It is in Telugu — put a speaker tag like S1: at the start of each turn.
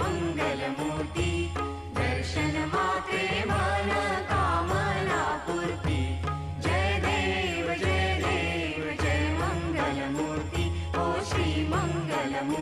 S1: మంగళము.